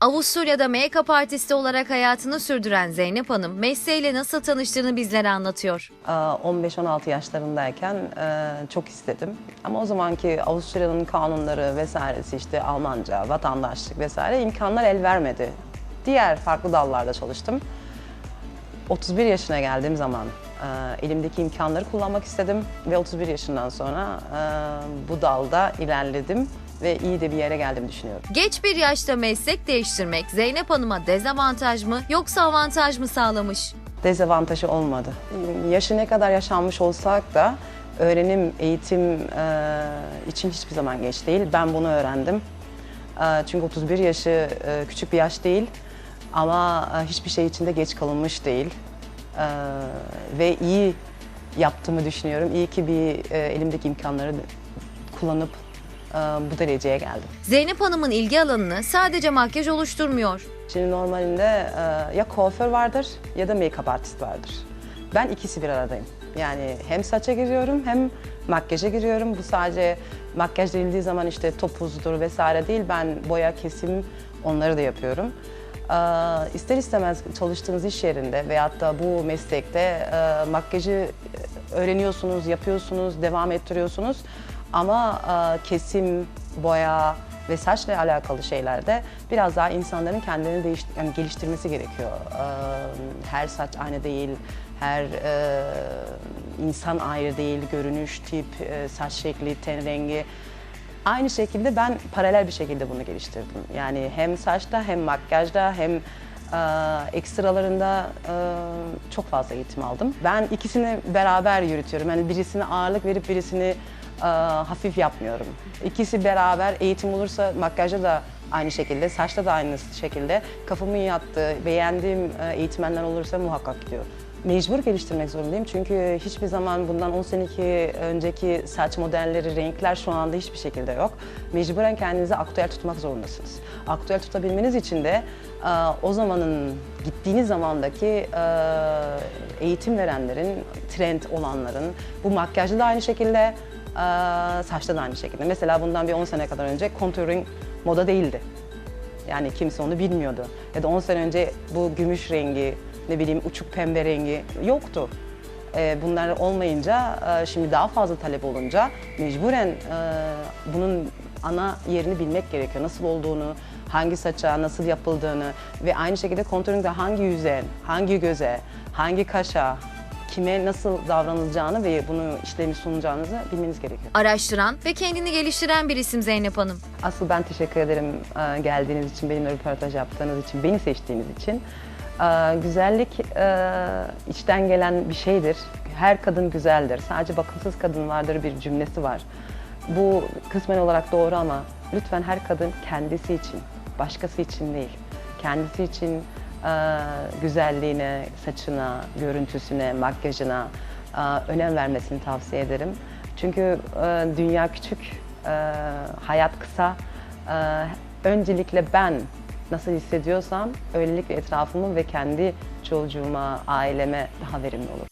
Avusturya'da make-up artisti olarak hayatını sürdüren Zeynep Hanım mesleğiyle nasıl tanıştığını bizlere anlatıyor. Aa, 15-16 yaşlarındayken e, çok istedim. Ama o zamanki Avusturya'nın kanunları vesairesi işte Almanca, vatandaşlık vesaire imkanlar el vermedi. Diğer farklı dallarda çalıştım. 31 yaşına geldiğim zaman e, elimdeki imkanları kullanmak istedim ve 31 yaşından sonra e, bu dalda ilerledim ve iyi de bir yere geldiğimi düşünüyorum. Geç bir yaşta meslek değiştirmek Zeynep Hanım'a dezavantaj mı yoksa avantaj mı sağlamış? dezavantajı olmadı. Yaşı ne kadar yaşanmış olsak da öğrenim, eğitim e, için hiçbir zaman geç değil. Ben bunu öğrendim. E, çünkü 31 yaşı e, küçük bir yaş değil ama e, hiçbir şey için de geç kalınmış değil. E, ve iyi yaptığımı düşünüyorum. İyi ki bir e, elimdeki imkanları kullanıp e, bu dereceye geldim. Zeynep Hanım'ın ilgi alanını sadece makyaj oluşturmuyor. Şimdi normalinde e, ya kuaför vardır ya da make-up artist vardır. Ben ikisi bir aradayım. Yani hem saça giriyorum hem makyaja giriyorum. Bu sadece makyaj denildiği zaman işte topuzdur vesaire değil. Ben boya, kesim onları da yapıyorum. E, ister istemez çalıştığınız iş yerinde veyahut da bu meslekte e, makyajı öğreniyorsunuz, yapıyorsunuz, devam ettiriyorsunuz. Ama e, kesim, boya, ve saçla alakalı şeylerde biraz daha insanların kendini değiş yani geliştirmesi gerekiyor. Ee, her saç aynı değil, her e, insan ayrı değil, görünüş, tip, saç şekli, ten rengi. Aynı şekilde ben paralel bir şekilde bunu geliştirdim. Yani hem saçta hem makyajda hem e, ekstralarında e, çok fazla eğitim aldım. Ben ikisini beraber yürütüyorum. Yani birisine ağırlık verip birisini e, hafif yapmıyorum. İkisi beraber eğitim olursa makyajda da aynı şekilde, saçta da aynı şekilde kafamın yattığı, beğendiğim e, eğitmenler olursa muhakkak gidiyor. Mecbur geliştirmek zorundayım çünkü hiçbir zaman bundan 10 seneki önceki saç modelleri, renkler şu anda hiçbir şekilde yok. Mecburen kendinizi aktüel tutmak zorundasınız. Aktüel tutabilmeniz için de e, o zamanın gittiğiniz zamandaki e, eğitim verenlerin, trend olanların, bu makyajda da aynı şekilde, saçta da aynı şekilde. Mesela bundan bir 10 sene kadar önce contouring moda değildi. Yani kimse onu bilmiyordu. Ya da 10 sene önce bu gümüş rengi, ne bileyim uçuk pembe rengi yoktu. Ee, bunlar olmayınca, e, şimdi daha fazla talep olunca mecburen e, bunun ana yerini bilmek gerekiyor. Nasıl olduğunu, hangi saça, nasıl yapıldığını ve aynı şekilde contouringde hangi yüze, hangi göze, hangi kaşa, kime nasıl davranılacağını ve bunu işlemi sunacağınızı bilmeniz gerekiyor. Araştıran ve kendini geliştiren bir isim Zeynep Hanım. Asıl ben teşekkür ederim e, geldiğiniz için, benimle röportaj yaptığınız için, beni seçtiğiniz için. E, Güzellik e, içten gelen bir şeydir. Her kadın güzeldir. Sadece bakımsız kadın vardır bir cümlesi var. Bu kısmen olarak doğru ama lütfen her kadın kendisi için, başkası için değil. Kendisi için e, güzelliğine, saçına, görüntüsüne, makyajına e, önem vermesini tavsiye ederim. Çünkü dünya küçük, hayat kısa. Öncelikle ben nasıl hissediyorsam öylelikle etrafımı ve kendi çocuğuma, aileme daha verimli olur.